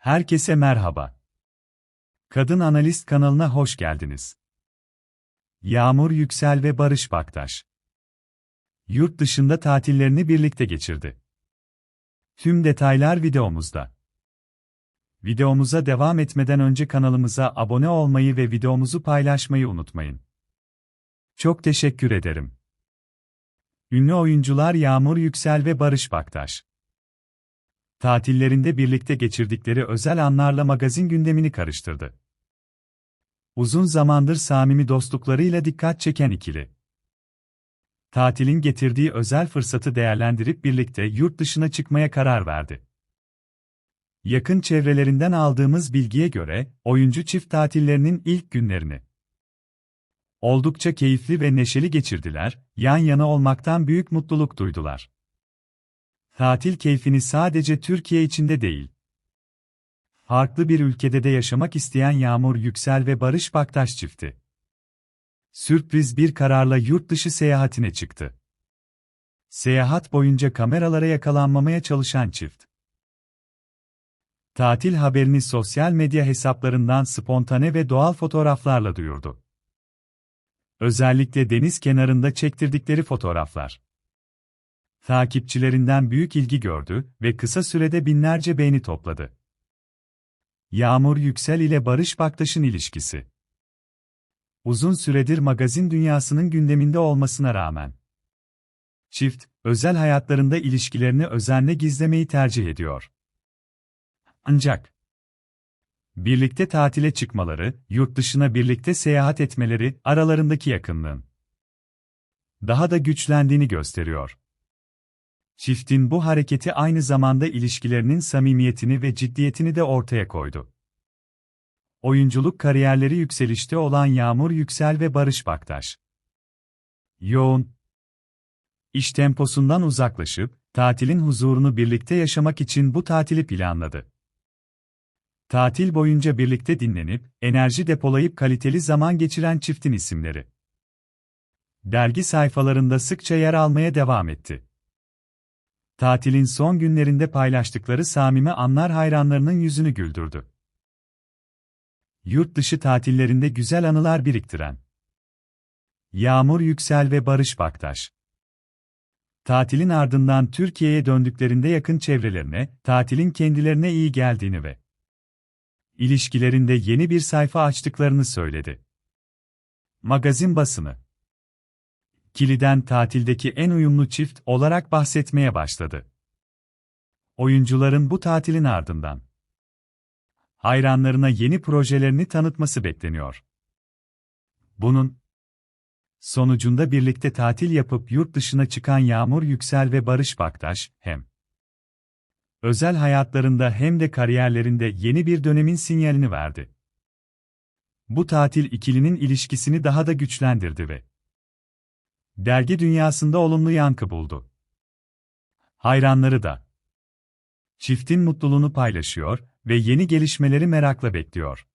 Herkese merhaba. Kadın Analist kanalına hoş geldiniz. Yağmur Yüksel ve Barış Baktaş. Yurt dışında tatillerini birlikte geçirdi. Tüm detaylar videomuzda. Videomuza devam etmeden önce kanalımıza abone olmayı ve videomuzu paylaşmayı unutmayın. Çok teşekkür ederim. Ünlü oyuncular Yağmur Yüksel ve Barış Baktaş tatillerinde birlikte geçirdikleri özel anlarla magazin gündemini karıştırdı. Uzun zamandır samimi dostluklarıyla dikkat çeken ikili. Tatilin getirdiği özel fırsatı değerlendirip birlikte yurt dışına çıkmaya karar verdi. Yakın çevrelerinden aldığımız bilgiye göre, oyuncu çift tatillerinin ilk günlerini oldukça keyifli ve neşeli geçirdiler, yan yana olmaktan büyük mutluluk duydular. Tatil keyfini sadece Türkiye içinde değil. Farklı bir ülkede de yaşamak isteyen Yağmur Yüksel ve Barış Baktaş çifti. Sürpriz bir kararla yurt dışı seyahatine çıktı. Seyahat boyunca kameralara yakalanmamaya çalışan çift. Tatil haberini sosyal medya hesaplarından spontane ve doğal fotoğraflarla duyurdu. Özellikle deniz kenarında çektirdikleri fotoğraflar takipçilerinden büyük ilgi gördü ve kısa sürede binlerce beğeni topladı. Yağmur Yüksel ile Barış Baktaş'ın ilişkisi Uzun süredir magazin dünyasının gündeminde olmasına rağmen çift, özel hayatlarında ilişkilerini özenle gizlemeyi tercih ediyor. Ancak birlikte tatile çıkmaları, yurt dışına birlikte seyahat etmeleri aralarındaki yakınlığın daha da güçlendiğini gösteriyor. Çiftin bu hareketi aynı zamanda ilişkilerinin samimiyetini ve ciddiyetini de ortaya koydu. Oyunculuk kariyerleri yükselişte olan Yağmur Yüksel ve Barış Baktaş. Yoğun iş temposundan uzaklaşıp, tatilin huzurunu birlikte yaşamak için bu tatili planladı. Tatil boyunca birlikte dinlenip, enerji depolayıp kaliteli zaman geçiren çiftin isimleri. Dergi sayfalarında sıkça yer almaya devam etti. Tatilin son günlerinde paylaştıkları samimi anlar hayranlarının yüzünü güldürdü. Yurt dışı tatillerinde güzel anılar biriktiren Yağmur Yüksel ve Barış Baktaş Tatilin ardından Türkiye'ye döndüklerinde yakın çevrelerine, tatilin kendilerine iyi geldiğini ve ilişkilerinde yeni bir sayfa açtıklarını söyledi. Magazin basını Kili'den tatildeki en uyumlu çift olarak bahsetmeye başladı. Oyuncuların bu tatilin ardından hayranlarına yeni projelerini tanıtması bekleniyor. Bunun sonucunda birlikte tatil yapıp yurt dışına çıkan Yağmur Yüksel ve Barış Baktaş hem özel hayatlarında hem de kariyerlerinde yeni bir dönemin sinyalini verdi. Bu tatil ikilinin ilişkisini daha da güçlendirdi ve dergi dünyasında olumlu yankı buldu. Hayranları da çiftin mutluluğunu paylaşıyor ve yeni gelişmeleri merakla bekliyor.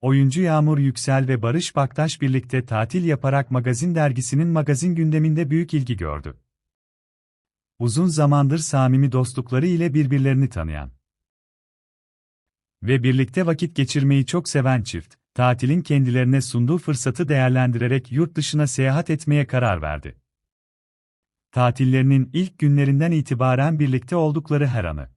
Oyuncu Yağmur Yüksel ve Barış Baktaş birlikte tatil yaparak Magazin dergisinin magazin gündeminde büyük ilgi gördü. Uzun zamandır samimi dostlukları ile birbirlerini tanıyan ve birlikte vakit geçirmeyi çok seven çift, tatilin kendilerine sunduğu fırsatı değerlendirerek yurt dışına seyahat etmeye karar verdi. Tatillerinin ilk günlerinden itibaren birlikte oldukları her anı